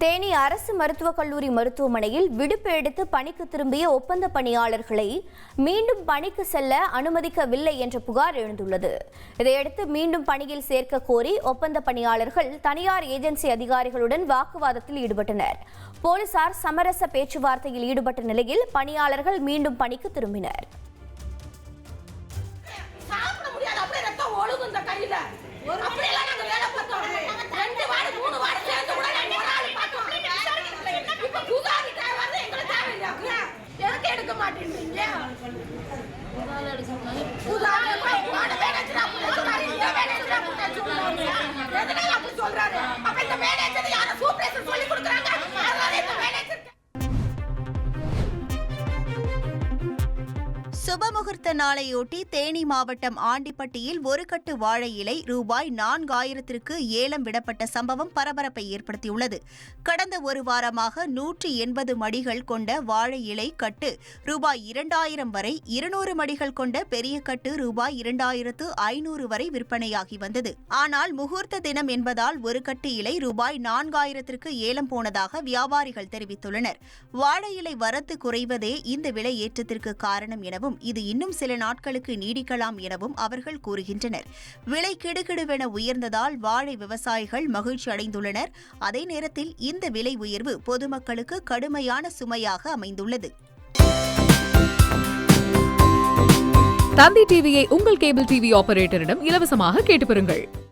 தேனி அரசு மருத்துவக் கல்லூரி மருத்துவமனையில் விடுப்பு எடுத்து பணிக்கு திரும்பிய ஒப்பந்த பணியாளர்களை மீண்டும் பணிக்கு செல்ல அனுமதிக்கவில்லை என்ற புகார் எழுந்துள்ளது. இதையடுத்து மீண்டும் பணியில் சேர்க்க கோரி ஒப்பந்த பணியாளர்கள் தனியார் ஏஜென்சி அதிகாரிகளுடன் வாக்குவாதத்தில் ஈடுபட்டனர். போலீசார் சமரச பேச்சுவார்த்தையில் ஈடுபட்ட நிலையில் பணியாளர்கள் மீண்டும் பணிக்கு திரும்பினர். எடுக்க மாட்டேன்றீங்க? புகாரி சுபமுகூர்த்த நாளையொட்டி தேனி மாவட்டம் ஆண்டிப்பட்டியில் ஒரு கட்டு வாழை இலை ரூபாய் நான்காயிரத்திற்கு ஏலம் விடப்பட்ட சம்பவம் பரபரப்பை ஏற்படுத்தியுள்ளது. கடந்த ஒரு வாரமாக நூற்றி எண்பது மடிகள் கொண்ட வாழை இலை கட்டு ரூபாய் இரண்டாயிரம் வரை இருநூறு மடிகள் கொண்ட பெரிய கட்டு ரூபாய் இரண்டாயிரத்து ஐநூறு வரை விற்பனையாகி வந்தது. ஆனால் முகூர்த்த தினம் என்பதால் ஒரு கட்டு இலை ரூபாய் நான்காயிரத்திற்கு ஏலம் போனதாக வியாபாரிகள் தெரிவித்துள்ளனர். வாழை இலை வரத்து குறைவதே இந்த விலை ஏற்றத்திற்கு காரணம் எனவும் இது இன்னும் சில நாட்களுக்கு நீடிக்கலாம் எனவும் அவர்கள் கூறுகின்றனர். விலை கிடுகிடுவென உயர்ந்ததால் வாழை விவசாயிகள் மகிழ்ச்சி அடைந்துள்ளனர். அதே நேரத்தில் இந்த விலை உயர்வு பொதுமக்களுக்கு கடுமையான சுமையாக அமைந்துள்ளது. தந்தி டிவியை உங்கள் கேபிள் டிவி ஆபரேட்டரிடம் இலவசமாக கேட்டு பெறுங்கள்.